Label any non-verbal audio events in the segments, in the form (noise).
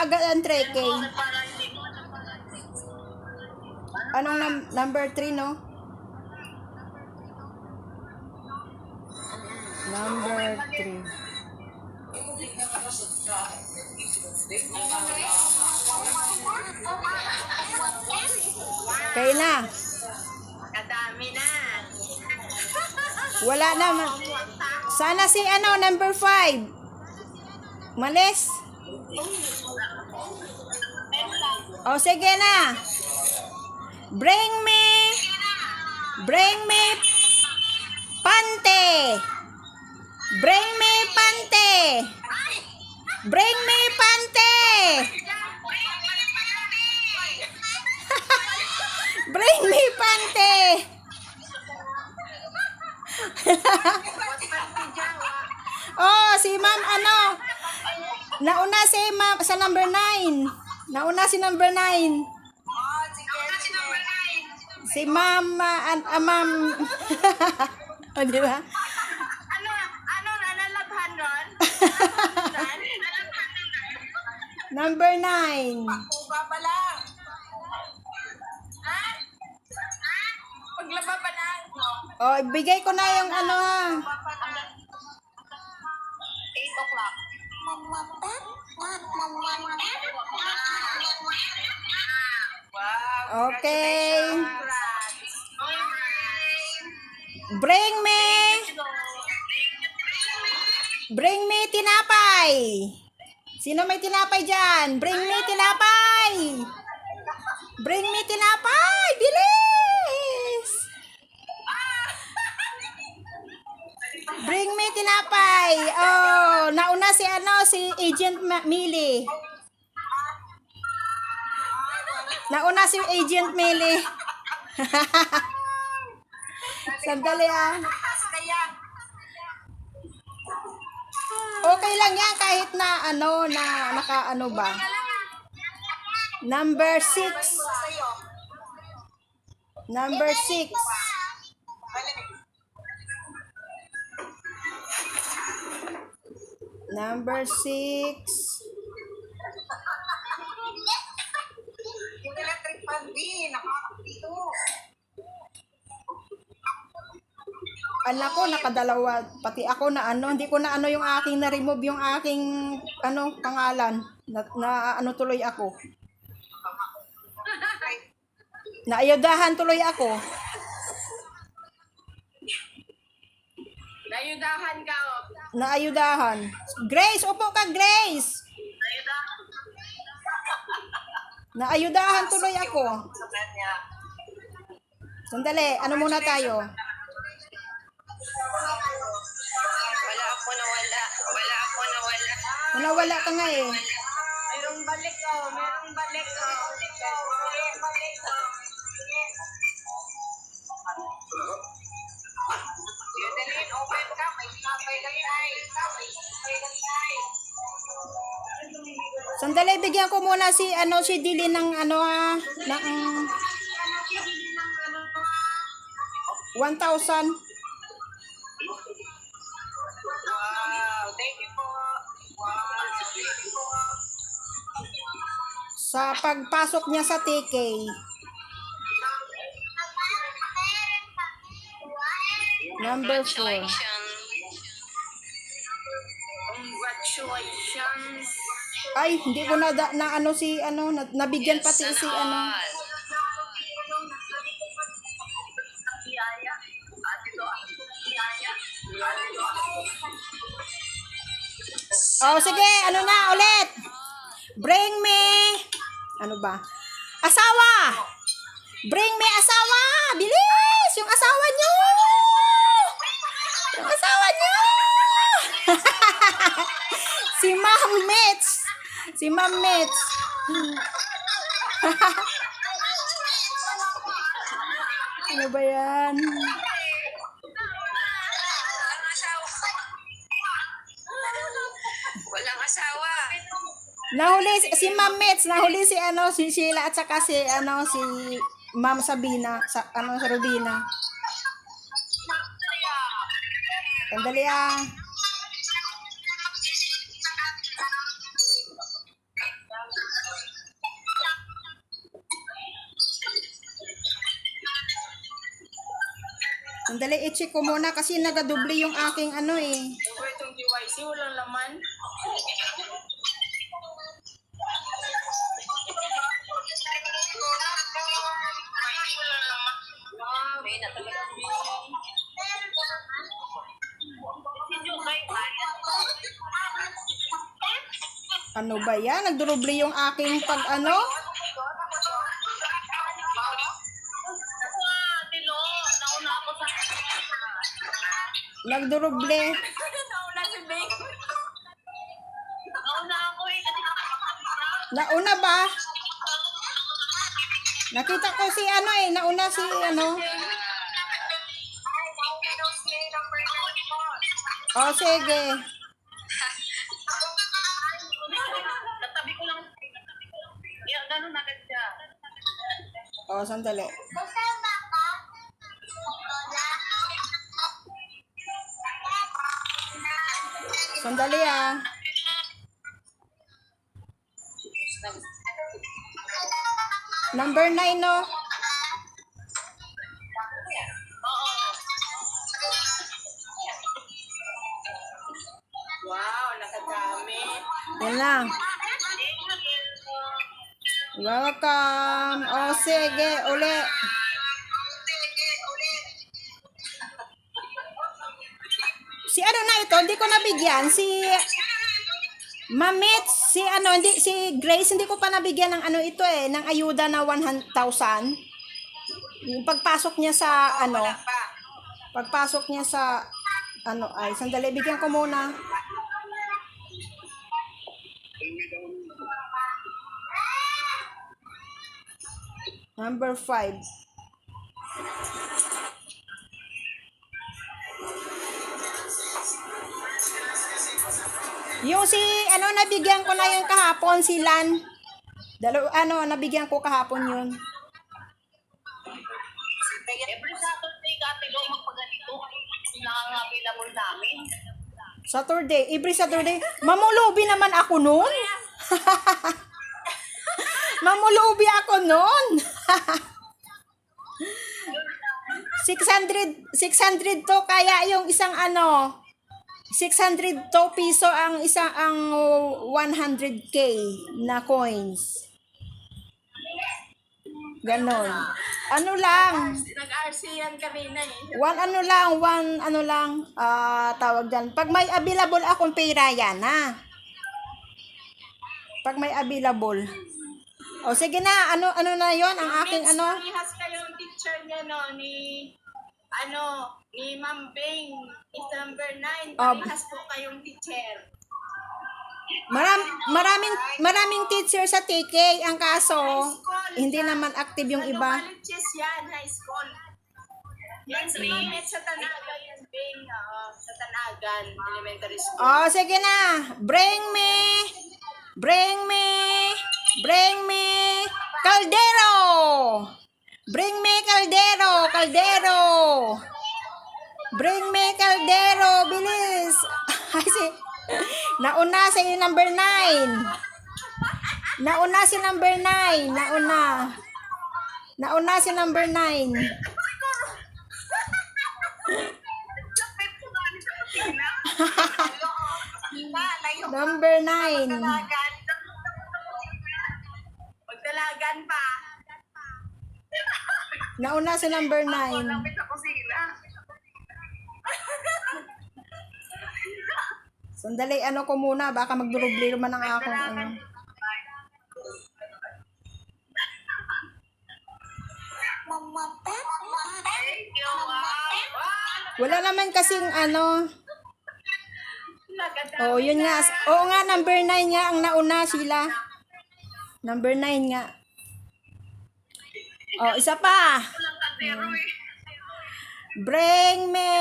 kaagad ang 3K. Anong num- number 3, no? Number 3. Kaya na. Kadami na. Wala na. Sana si ano, number 5. Malis. O sige na. Bring me. Bring me. Pante. Bring me pante. Bring me pante. (laughs) Bring me pante. (laughs) oh, si ma'am ano? Nauna si ma'am sa number 9. Nauna si number 9. Oh, sige. Si ma'am, ah, an- ah, ma'am. o, di ba? Ano, ano, nanalabhan ron? (laughs) Number 9. Uba pa lang. Ha? Paglaba pa lang. O, bigay ko na yung ano ah. Okay. Bring me. Bring me tinapay. Sino may tinapay dyan? Bring me tinapay. Bring me tinapay. Bilis. Bring me tinapay. Oh, nauna si ano, si Agent Ma- Millie. Nauna si Agent Millie. (laughs) Sandali ah. Okay lang yan kahit na ano na naka ano ba. Number 6. sa'yo. Number 6. Number 6. Yung electric fan B, nakakapito. Anak ko nakadalawa pati ako na ano hindi ko na ano yung aking na remove yung aking ano pangalan na, na ano tuloy ako. Naayudahan tuloy ako. Nayudahan ka. Naayudahan. Grace, upo ka Grace. Naayudahan tuloy ako. Sandali, ano muna tayo? Wala ako nawala. Wala ako nawala. Wala-wala ka nga eh. Mayroong balik oh, mayroong balik oh. Sandali, bigyan ko muna si ano si Dili ng ano ah, ng 1,000 Wow, thank you po. Wow, thank you po. sa pagpasok niya sa TK. Number 4. Congratulations. Ay, hindi ko na, na ano si ano na, nabigyan pati si ano. Oh, sige, ano na ulit. Bring me ano ba? Asawa. Bring me asawa. Bilis, yung asawa niyo. Yung asawa niyo. (laughs) si Ma'am Mitch. Si Ma'am Mitch. (laughs) ano ba yan? Walang asawa. Nahuli si, si Ma'am Mitch, nahuli si ano si Sheila at saka si ano si Ma'am Sabina sa ano sa Rubina. Sandali ah. Sandali, i-check ko muna kasi nagadoble yung aking ano eh. Ito itong KYC, walang laman. Ano ba yan? Nagdoble yung aking pag ano? Nagdoble. Nauna si Bing. Nauna ako eh, Nauna ba? Nakita ko si ano eh, nauna si ano. Oh, sige. Natabi ko lang. Ganun agad siya. Oh, sandali. Sandali ah. Number 9 no? Wow, nakadami. Yan lang. Welcome. Oh, sige. Uli. Si ano na ito, hindi ko nabigyan. Si Mamit, si ano, hindi, si Grace, hindi ko pa nabigyan ng ano ito eh, ng ayuda na 100,000. Yung pagpasok niya sa ano, Pa. pagpasok niya sa ano, ay, sandali, bigyan ko muna. Number five. Yung si, ano, nabigyan ko na yung kahapon, si Lan. Dalo, ano, nabigyan ko kahapon yun. Every Saturday ka, Tilo, magpaganito. Nakaka-available namin. Saturday, every Saturday. Mamulubi naman ako noon. (laughs) Mamulubi ako noon. 600 600 to kaya yung isang ano 600 to piso ang isang ang 100k na coins. Ganon. Ano lang, Nag-RC yan kanina eh. One ano lang, one ano lang, ah tawag dyan. Pag may available akong pera yan, ha? Pag may available. O sige na, ano ano na yon ang aking Miss, ano? Parehas kayong teacher niya, no, ni, ano, ni Ma'am Bing, is number 9. Oh. Parehas po kayong teacher. Maram, maraming maraming teacher sa TK, ang kaso hindi naman active yung ano, iba. colleges yan, high school. Yan, si Ma'am sa Tanagan, yan, Bing, oo, sa Tanagan, elementary school. Oh, sige na. Bring me. Bring me. Bring me. Caldero. Bring me caldero. Caldero. Bring me caldero. Bilis. (laughs) Ay, si, nauna si number 9. Nauna si number 9. Nauna. Nauna si number 9. Diba, layo Number 9. Magdalagan. Magdalagan pa. Nauna si number 9. Lapit sa kusina. (laughs) Sandali, ano ko muna, baka magduruble naman ang akong ano. Wala naman kasing ano, oh, yun nga, oo nga, number 9 nga, ang nauna sila. Number 9 nga. Oh, isa pa. Bring me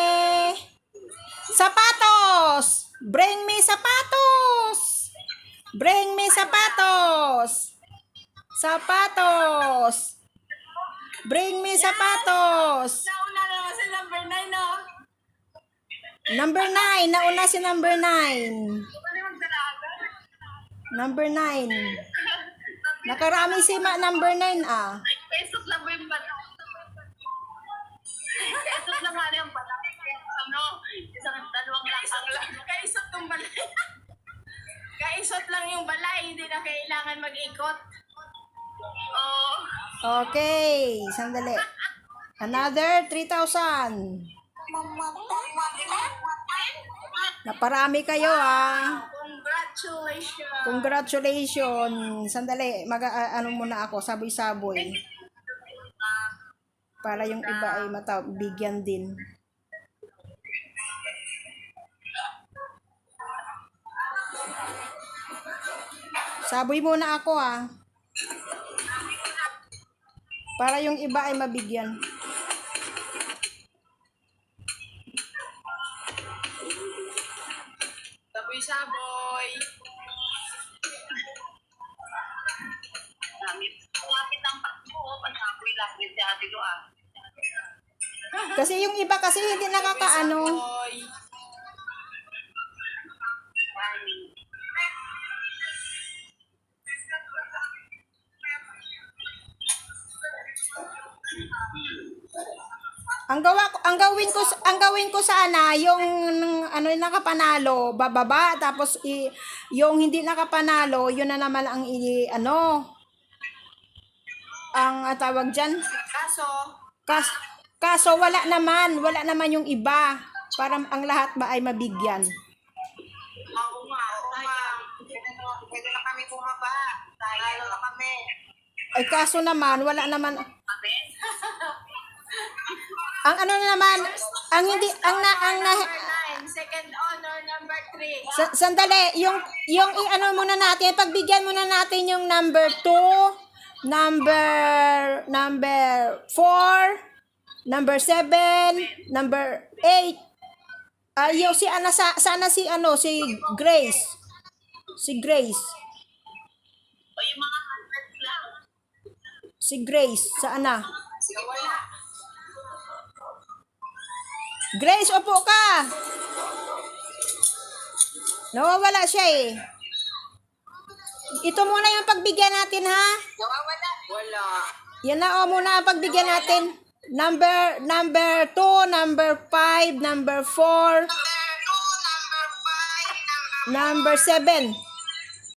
sapatos. Bring me sapatos. Bring me sapatos. Sapatos. Bring me sapatos. Nauna naman sa number 9, no? Number 9, nauna si number 9. Ano magdalaga? Number 9. (laughs) Nakarami si ma number 9 ah. Yung balay, hindi na kailangan mag-ikot. Oo. Okay, sandali. Another 3,000. Naparami kayo ah. Congratulations. Congratulations. Sandali, mag a- ano muna ako, saboy-saboy. Para yung iba ay mata bigyan din. Saboy muna ako ah. Para yung iba ay mabigyan. Saboy-saboy. Lapit ang pakbo. Pagkakoy lapit si ate ah. Kasi yung iba kasi hindi nakakaano. Saboy. Ang gawin ko ang gawin ko sana yung ano yung nakapanalo bababa tapos i, yung hindi nakapanalo yun na naman ang i, ano ang ah, tawag diyan Kaso, kas, kaso wala naman wala naman yung iba para ang lahat ba ay mabigyan oo nga, oo nga. Pwede na kami bumaba. Tayo na kami. ay kaso naman wala naman Kami? (laughs) ang ano na naman ang hindi ang na ang na, second honor, number three. Sa- sandali, yung, yung i-ano muna natin, pagbigyan muna natin yung number 2, number, number 4, number 7, number 8. Ah, yung si ana sa sana si ano si Grace. Si Grace. O yung mga. Si Grace sa ana. Grace, upo ka. Nawawala siya eh. Ito muna yung pagbigyan natin ha. Nawawala. Wala. Yan na o muna ang pagbigyan natin. Number number 2, number 5, number 4, Number 2, number 5, number number 7.